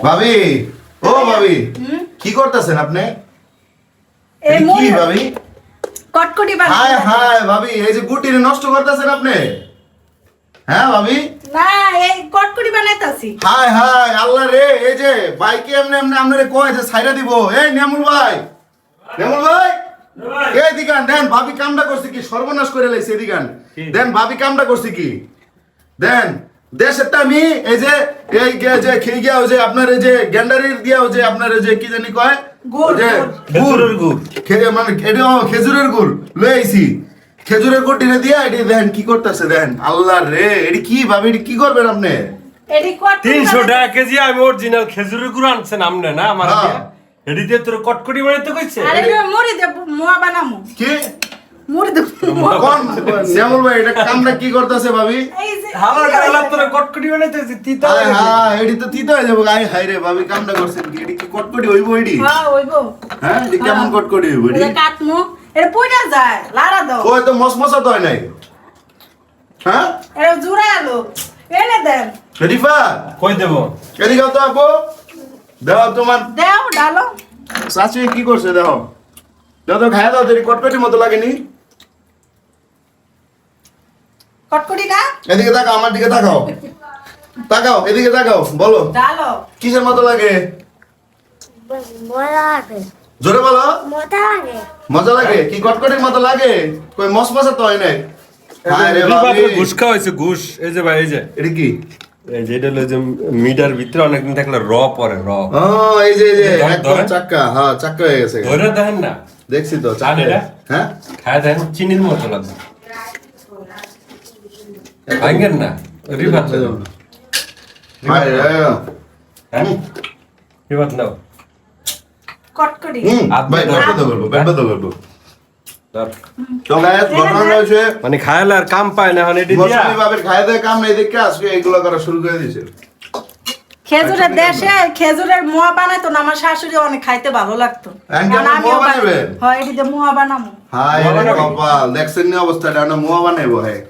ভাবি ও ভাবি কি করতেছেন আপনি? এই কি ভাবি? কটকটি হায় বানাই হায় ভাবি এই যে গুটিরে নষ্ট করতেছেন আপনি। হ্যাঁ ভাবি? না এই কটকটি বানাইতাছি। হায় হায় আল্লাহ রে এই যে বাইকে এমনি এমনি আপনারে কয় যে ছাইরা দিব। এই নেমুল ভাই নেমুল ভাই এই দিগান দেন ভাবি কামটা করছে কি? সর্বনাশ করে লাইছে দিগান দেন ভাবি কামটা করছে কি? দেন দেশেরটা আমি এই যে এই যে খেয়ে গিয়া ওই যে আপনার এই যে গ্যান্ডারির দিয়া ওই যে আপনার এই যে কি জানি কয়? গুড়, গুড়। খেজুরের গুড়। মানে এটা খেজুরের গুড়। লই আইছি। খেজুরের গুড় টিনে দিয়া এটি দেন কি করতেছে দেন আল্লাহ রে এটি কি ভাবি এটি কি করবেন আপনি? তিনশো টাকা কেজি আমি অরিজিনাল খেজুরের গুঁড়ো আনছেন আমনে না আমার হ্যাঁ। দিয়া? এটি দিয়ে তোর কটকটি বানাইতে কইছে? আরে এটা মুড়ি দে মোয়া বানামু। কি? মুড়ি দে কোন? শ্যামল ভাই এটা কামটা কি করতেছে ভাবি? এই যে হাওয়া কটকটি বানাইতে তিতা আরে হ্যাঁ তো তিতা হয়ে যাব। আই হাই রে ভাবি কামটা করছেন কি? এটি কি কটকটি হইব এটি? হ্যাঁ হইবো। হ্যাঁ এটি কেমন কটকটি হইব এটি? কাটমু এটা পুইরা যায় লাড়া দাও। ওই তো মসমসা তো নাই। হ্যাঁ? এটা জুড়া আলো। এনে দেন। রিফা? কই দেব? এদিকে তো আপু। দাও তোমার। দেও ডালো। চাচি কি করছে দেখো দাও তো খাই দাও যদি কটকটির মতো লাগেনি। কটকটি না? এদিকে তাকাও আমার দিকে তাকাও। তাকাও এদিকে তাকাও বলো। কিসের মতো লাগে? জোরে বলো। মজা লাগে। কি কটকটির মতো লাগে? কই মসমসা তো হয় নাই? রে বাবি ঘুষ এই যে ভাই এই যে। এটা কি? এই হলো যে মিটার ভিতরে অনেকদিন থাকলে র পরে র। এই যে এই যে ধর, একদম ধর। চাক্কা। হ্যাঁ চাক্কা হয়ে গেছে। ধরে দেখেন না। দেখছি তো চাক্কা। হ্যাঁ? খায় দেখেন চিনির মতো লাগবে। না হায় হ্যাঁ। নাও। কটকটি ভাই। তো করব তো করব মানে খায়ালে আর কাম পায় না এটি দিয়া। মৌসুমী বাবের খায় দেয় কাম নেই দেখে আজকে এগুলো করা শুরু করে দিয়েছে। খেজুরের দেশে খেজুরের মোয়া বানাইতো না আমার শাশুড়ি অনেক খাইতে ভালো লাগতো। কারণ মোয়া বানাবেন? হয় এটি দিয়ে মোয়া বানামো। হায় রে কপাল দেখছেন নি অবস্থাটা? মোয়া বানাইবো হ্যাঁ।